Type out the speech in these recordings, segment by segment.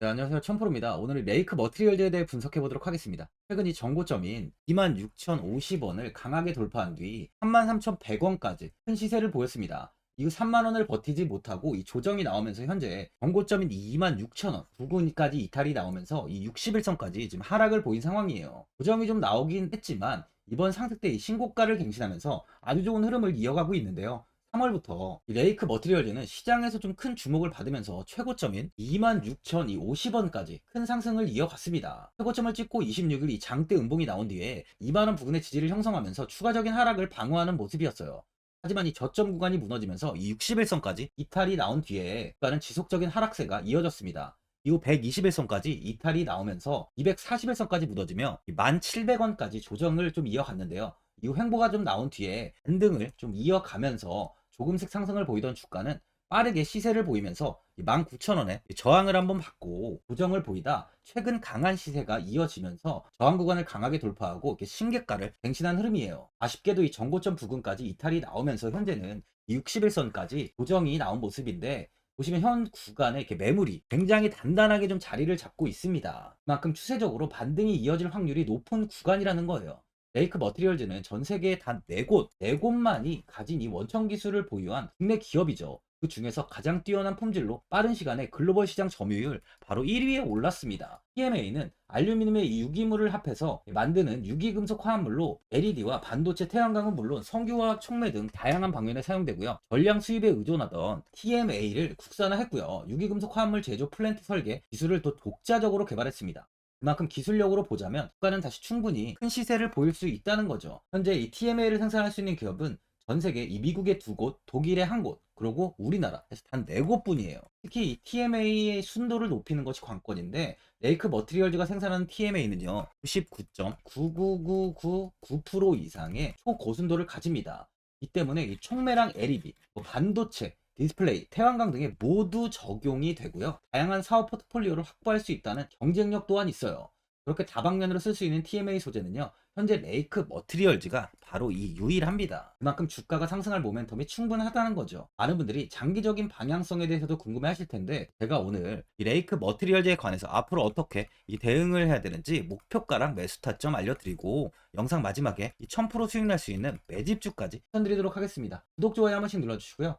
네, 안녕하세요. 천프로입니다. 오늘은 레이크 머티리얼즈에 대해 분석해 보도록 하겠습니다. 최근 이 정고점인 26,050원을 강하게 돌파한 뒤 33,100원까지 큰 시세를 보였습니다. 이후 3만원을 버티지 못하고 이 조정이 나오면서 현재 정고점인 26,000원 부근까지 이탈이 나오면서 이 60일선까지 지금 하락을 보인 상황이에요. 조정이 좀 나오긴 했지만 이번 상승 때 이 신고가를 갱신하면서 아주 좋은 흐름을 이어가고 있는데요. 3월부터 레이크 머티리얼즈는 시장에서 좀 큰 주목을 받으면서 최고점인 26,050원까지 큰 상승을 이어갔습니다. 최고점을 찍고 26일 이 장대 음봉이 나온 뒤에 2만원 부근의 지지를 형성하면서 추가적인 하락을 방어하는 모습이었어요. 하지만 이 저점 구간이 무너지면서 이 61선까지 이탈이 나온 뒤에 주가는 지속적인 하락세가 이어졌습니다. 이후 121선까지 이탈이 나오면서 241선까지 무너지며 1,700원까지 조정을 좀 이어갔는데요. 이후 횡보가 좀 나온 뒤에 반등을 좀 이어가면서 조금씩 상승을 보이던 주가는 빠르게 시세를 보이면서 19,000원에 저항을 한번 받고 고정을 보이다 최근 강한 시세가 이어지면서 저항 구간을 강하게 돌파하고 이렇게 신계가를 갱신한 흐름이에요. 아쉽게도 이 정고점 부근까지 이탈이 나오면서 현재는 61선까지 고정이 나온 모습인데 보시면 현 구간에 이렇게 매물이 굉장히 단단하게 좀 자리를 잡고 있습니다. 그만큼 추세적으로 반등이 이어질 확률이 높은 구간이라는 거예요. 레이크 머티리얼즈는 전 세계에 단 4곳, 4곳만이 가진 이 원천 기술을 보유한 국내 기업이죠. 그 중에서 가장 뛰어난 품질로 빠른 시간에 글로벌 시장 점유율 바로 1위에 올랐습니다. TMA는 알루미늄의 이 유기물을 합해서 만드는 유기금속 화합물로 LED와 반도체 태양광은 물론 성교화학 촉매 등 다양한 방면에 사용되고요. 전량 수입에 의존하던 TMA를 국산화했고요. 유기금속 화합물 제조 플랜트 설계 기술을 또 독자적으로 개발했습니다. 그만큼 기술력으로 보자면 국가는 다시 충분히 큰 시세를 보일 수 있다는 거죠. 현재 이 TMA를 생산할 수 있는 기업은 전 세계 이 미국의 두 곳, 독일의 한 곳, 그리고 우리나라에서 단 네 곳뿐이에요. 특히 이 TMA의 순도를 높이는 것이 관건인데 레이크 머티리얼즈가 생산하는 TMA는요 99.99999% 이상의 초고순도를 가집니다. 이 때문에 이 촉매랑 LED, 뭐 반도체, 디스플레이, 태양광 등에 모두 적용이 되고요. 다양한 사업 포트폴리오를 확보할 수 있다는 경쟁력 또한 있어요. 그렇게 다방면으로 쓸 수 있는 TMA 소재는요. 현재 레이크 머티리얼즈가 바로 이 유일합니다. 그만큼 주가가 상승할 모멘텀이 충분하다는 거죠. 많은 분들이 장기적인 방향성에 대해서도 궁금해 하실 텐데 제가 오늘 이 레이크 머티리얼즈에 관해서 앞으로 어떻게 이 대응을 해야 되는지 목표가랑 매수 타점 알려드리고 영상 마지막에 이 1000% 수익 날 수 있는 매집주까지 추천드리도록 하겠습니다. 구독, 좋아요 한 번씩 눌러주시고요.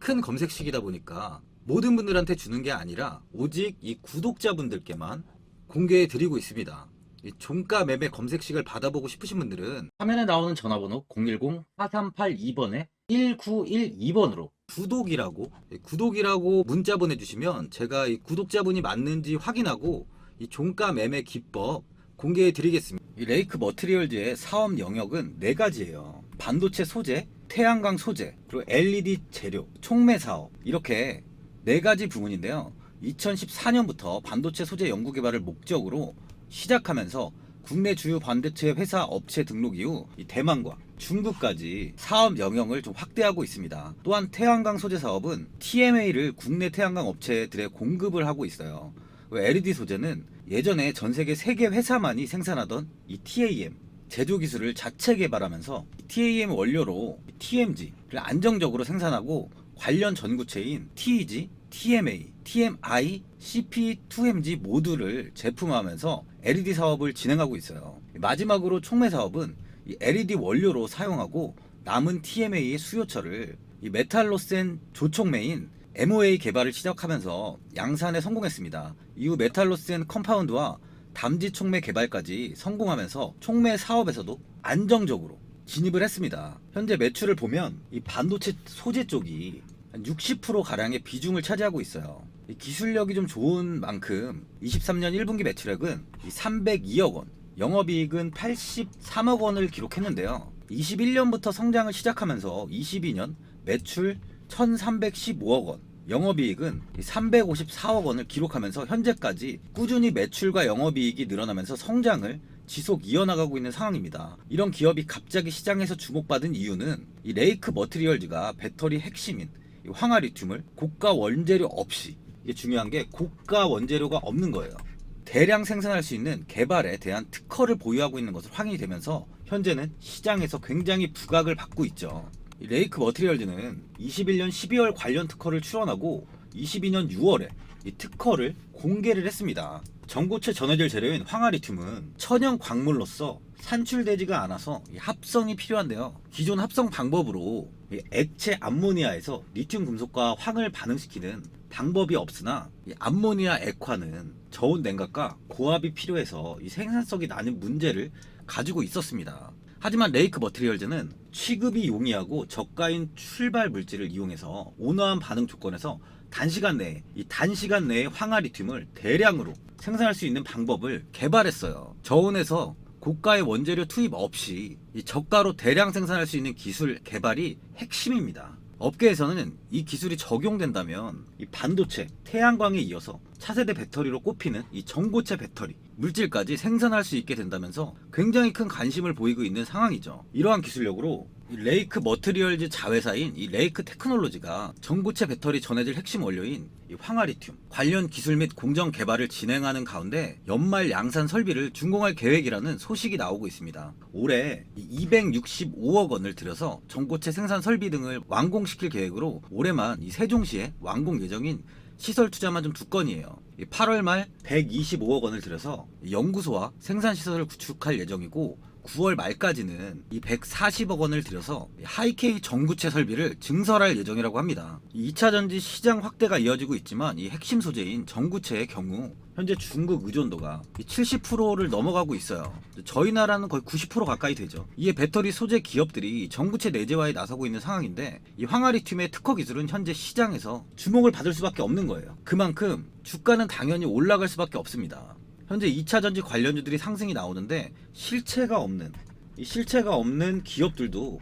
큰 검색식이다 보니까 모든 분들한테 주는 게 아니라 오직 이 구독자분들께만 공개해 드리고 있습니다. 이 종가 매매 검색식을 받아보고 싶으신 분들은 화면에 나오는 전화번호 010-4382번에 1912번으로 구독이라고 예, 구독이라고 문자 보내주시면 제가 이 구독자분이 맞는지 확인하고 이 종가 매매 기법 공개해 드리겠습니다. 이 레이크 머트리얼즈의 사업 영역은 네 가지예요. 반도체 소재, 태양광 소재, 그리고 LED 재료, 촉매 사업 이렇게 네 가지 부문인데요. 2014년부터 반도체 소재 연구 개발을 목적으로 시작하면서 국내 주요 반도체 회사 업체 등록 이후 이 대만과 중국까지 사업 영역을 좀 확대하고 있습니다. 또한 태양광 소재 사업은 TMA를 국내 태양광 업체들에 공급을 하고 있어요. LED 소재는 예전에 전 세계 3개 회사만이 생산하던 이 TAM 제조 기술을 자체 개발하면서 TAM 원료로 TMG를 안정적으로 생산하고 관련 전구체인 TEG, TMA, TMI, CP2MG 모두를 제품화하면서 LED 사업을 진행하고 있어요. 마지막으로 촉매 사업은 이 LED 원료로 사용하고 남은 TMA의 수요처를 이 메탈로 센 조촉매인 MOA 개발을 시작하면서 양산에 성공했습니다. 이후 메탈로 센 컴파운드와 담지 촉매 개발까지 성공하면서 촉매 사업에서도 안정적으로 진입을 했습니다. 현재 매출을 보면 이 반도체 소재 쪽이 한60% 가량의 비중을 차지하고 있어요. 이 기술력이 좀 좋은 만큼 23년 1분기 매출액은 302억 원, 영업이익은 83억 원을 기록했는데요. 21년부터 성장을 시작하면서 22년 매출 1,315억 원, 영업이익은 354억 원을 기록하면서 현재까지 꾸준히 매출과 영업이익이 늘어나면서 성장을 지속 이어나가고 있는 상황입니다. 이런 기업이 갑자기 시장에서 주목받은 이유는 이 레이크 머트리얼즈가 배터리 핵심인 이 황화리튬을 고가 원재료 없이 이게 중요한 게 고가 원재료가 없는 거예요. 대량 생산할 수 있는 개발에 대한 특허를 보유하고 있는 것으로 확인이 되면서 현재는 시장에서 굉장히 부각을 받고 있죠. 이 레이크 머트리얼즈는 21년 12월 관련 특허를 출원하고 22년 6월에 이 특허를 공개를 했습니다. 전고체 전해질 재료인 황화리튬은 천연 광물로서 산출되지가 않아서 이 합성이 필요한데요. 기존 합성 방법으로 이 액체 암모니아에서 리튬 금속과 황을 반응시키는 방법이 없으나 이 암모니아 액화는 저온 냉각과 고압이 필요해서 이 생산성이 나는 문제를 가지고 있었습니다. 하지만 레이크 머트리얼즈는 취급이 용이하고 저가인 출발 물질을 이용해서 온화한 반응 조건에서 단시간 내에 이 단시간 내에 황화리튬을 대량으로 생산할 수 있는 방법을 개발했어요. 저온에서 고가의 원재료 투입 없이 이 저가로 대량 생산할 수 있는 기술 개발이 핵심입니다. 업계에서는 이 기술이 적용된다면 이 반도체, 태양광에 이어서 차세대 배터리로 꼽히는 이 전고체 배터리 물질까지 생산할 수 있게 된다면서 굉장히 큰 관심을 보이고 있는 상황이죠. 이러한 기술력으로 이 레이크 머트리얼즈 자회사인 이 레이크 테크놀로지가 전고체 배터리 전해질 핵심 원료인 이 황화리튬 관련 기술 및 공정 개발을 진행하는 가운데 연말 양산 설비를 준공할 계획이라는 소식이 나오고 있습니다. 올해 265억 원을 들여서 전고체 생산 설비 등을 완공시킬 계획으로 올해만 이 세종시에 완공 예정인 시설 투자만 좀 두 건이에요. 8월 말 125억 원을 들여서 연구소와 생산 시설을 구축할 예정이고 9월 말까지는 이 140억 원을 들여서 하이케이 전구체 설비를 증설할 예정이라고 합니다. 2차 전지 시장 확대가 이어지고 있지만 이 핵심 소재인 전구체의 경우 현재 중국 의존도가 70%를 넘어가고 있어요. 저희 나라는 거의 90% 가까이 되죠. 이에 배터리 소재 기업들이 전구체 내재화에 나서고 있는 상황인데 이 황화리튬의 특허 기술은 현재 시장에서 주목을 받을 수밖에 없는 거예요. 그만큼 주가는 당연히 올라갈 수밖에 없습니다. 현재 2차 전지 관련주들이 상승이 나오는데 실체가 없는 이 실체가 없는 기업들도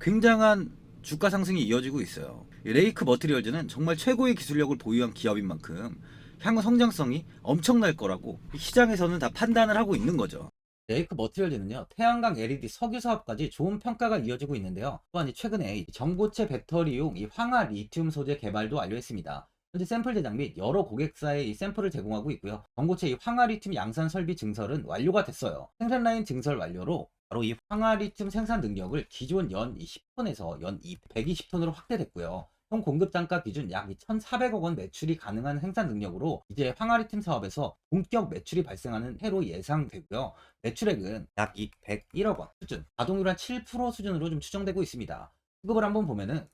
굉장한 주가 상승이 이어지고 있어요. 이 레이크 머트리얼즈는 정말 최고의 기술력을 보유한 기업인 만큼 향후 성장성이 엄청날 거라고 이 시장에서는 다 판단을 하고 있는 거죠. 레이크 머트리얼즈는요 태양광 LED 석유 사업까지 좋은 평가가 이어지고 있는데요. 또한 이 최근에 이 전고체 배터리용 이 황화 리튬 소재 개발도 완료했습니다. 현재 샘플 제작 및 여러 고객사에 이 샘플을 제공하고 있고요. 전고체 이 황화 리튬 양산 설비 증설은 완료가 됐어요. 생산 라인 증설 완료로 바로 이 황화 리튬 생산 능력을 기존 연 10톤에서 연 120톤으로 확대됐고요. 총 공급 단가 기준 약 1,400억 원 매출이 가능한 생산 능력으로 이제 항아리 팀 사업에서 본격 매출이 발생하는 해로 예상되고요. 매출액은 약 101억 원 수준, 가동률 한 7% 수준으로 좀 추정되고 있습니다. 수급을 한번 보면은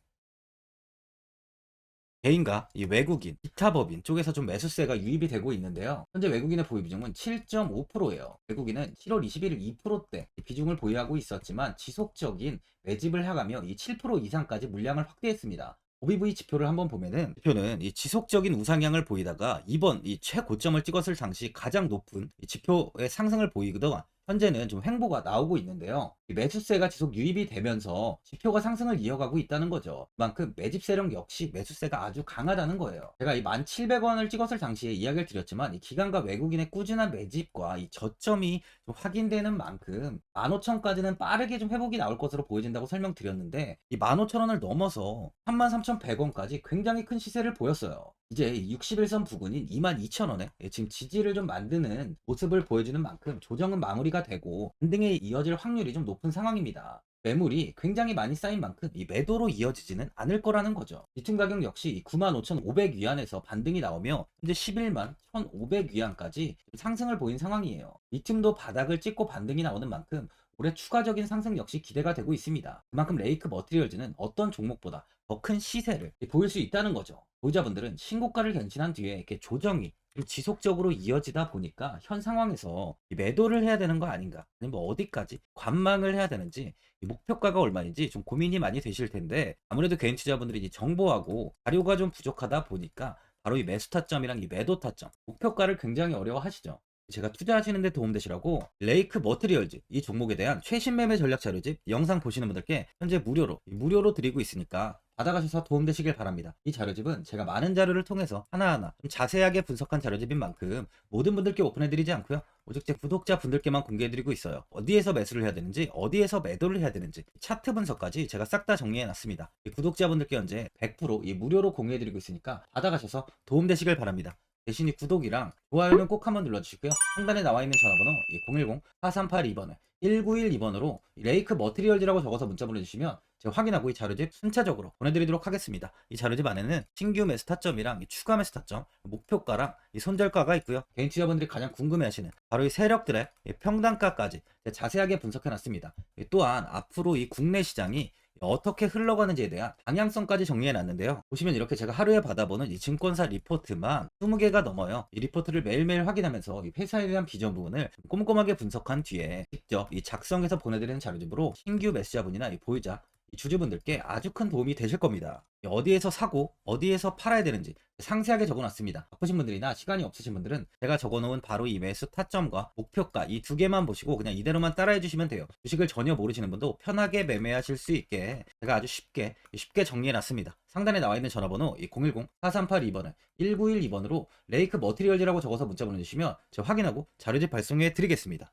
개인과 이 외국인, 기타 법인 쪽에서 좀 매수세가 유입이 되고 있는데요. 현재 외국인의 보유 비중은 7.5%예요. 외국인은 7월 21일 2%대 비중을 보유하고 있었지만 지속적인 매집을 해가며 이 7% 이상까지 물량을 확대했습니다. OBV 지표를 한번 보면은 지표는 이 지속적인 우상향을 보이다가 이번 이 최고점을 찍었을 당시 가장 높은 이 지표의 상승을 보이거든 현재는 좀 횡보가 나오고 있는데요. 이 매수세가 지속 유입이 되면서 지표가 상승을 이어가고 있다는 거죠. 그만큼 매집 세력 역시 매수세가 아주 강하다는 거예요. 제가 이 1,700원을 찍었을 당시에 이야기를 드렸지만 이 기관과 외국인의 꾸준한 매집과 이 저점이 좀 확인되는 만큼 15,000까지는 빠르게 좀 회복이 나올 것으로 보여진다고 설명드렸는데 이 15,000원을 넘어서 33,100원까지 굉장히 큰 시세를 보였어요. 이제 61선 부근인 22,000원에 지금 지지를 좀 만드는 모습을 보여주는 만큼 조정은 마무리가 되고 반등에 이어질 확률이 좀 높은 상황입니다. 매물이 굉장히 많이 쌓인 만큼 이 매도로 이어지지는 않을 거라는 거죠. 리튬 가격 역시 95,500위안에서 반등이 나오며 현재 11만 1,500위안까지 상승을 보인 상황이에요. 리튬도 바닥을 찍고 반등이 나오는 만큼 올해 추가적인 상승 역시 기대가 되고 있습니다. 그만큼 레이크 머티리얼즈는 어떤 종목보다 더 큰 시세를 보일 수 있다는 거죠. 보유자분들은 신고가를 견신한 뒤에 이렇게 조정이 좀 지속적으로 이어지다 보니까 현 상황에서 이 매도를 해야 되는 거 아닌가 아니면 뭐 어디까지 관망을 해야 되는지 이 목표가가 얼마인지 좀 고민이 많이 되실 텐데 아무래도 개인 투자분들이 이 정보하고 자료가 좀 부족하다 보니까 바로 이 매수 타점이랑 이 매도 타점 목표가를 굉장히 어려워하시죠. 제가 투자하시는데 도움되시라고 레이크 머티리얼즈 이 종목에 대한 최신 매매 전략 자료집 영상 보시는 분들께 현재 무료로 무료로 드리고 있으니까 받아가셔서 도움되시길 바랍니다. 이 자료집은 제가 많은 자료를 통해서 하나하나 좀 자세하게 분석한 자료집인 만큼 모든 분들께 오픈해드리지 않고요. 오직 제 구독자 분들께만 공개해드리고 있어요. 어디에서 매수를 해야 되는지, 어디에서 매도를 해야 되는지, 차트 분석까지 제가 싹 다 정리해놨습니다. 이 구독자분들께 현재 100%이 무료로 공유해드리고 있으니까 받아가셔서 도움되시길 바랍니다. 대신 이 구독이랑 좋아요는 꼭 한번 눌러주시고요. 상단에 나와 있는 전화번호 010-4382번을 1912번으로 레이크 머티리얼즈라고 적어서 문자 보내주시면 제가 확인하고 이 자료집 순차적으로 보내드리도록 하겠습니다. 이 자료집 안에는 신규 매수 타점이랑 이 추가 매수 타점, 목표가랑 이 손절가가 있고요. 개인 투자분들이 가장 궁금해하시는 바로 이 세력들의 이 평단가까지 자세하게 분석해놨습니다. 이 또한 앞으로 이 국내 시장이 어떻게 흘러가는지에 대한 방향성까지 정리해 놨는데요. 보시면 이렇게 제가 하루에 받아보는 이 증권사 리포트만 20개가 넘어요. 이 리포트를 매일매일 확인하면서 이 회사에 대한 비전 부분을 꼼꼼하게 분석한 뒤에 직접 이 작성해서 보내드리는 자료집으로 신규 매수자분이나 이 보유자 이 주주분들께 아주 큰 도움이 되실 겁니다. 어디에서 사고 어디에서 팔아야 되는지 상세하게 적어놨습니다. 바쁘신 분들이나 시간이 없으신 분들은 제가 적어놓은 바로 이 매수 타점과 목표가 이 두 개만 보시고 그냥 이대로만 따라해 주시면 돼요. 주식을 전혀 모르시는 분도 편하게 매매하실 수 있게 제가 아주 쉽게 쉽게 정리해놨습니다. 상단에 나와 있는 전화번호 010-4382번을 1912번으로 레이크 머티리얼즈라고 적어서 문자 보내주시면 제가 확인하고 자료집 발송해 드리겠습니다.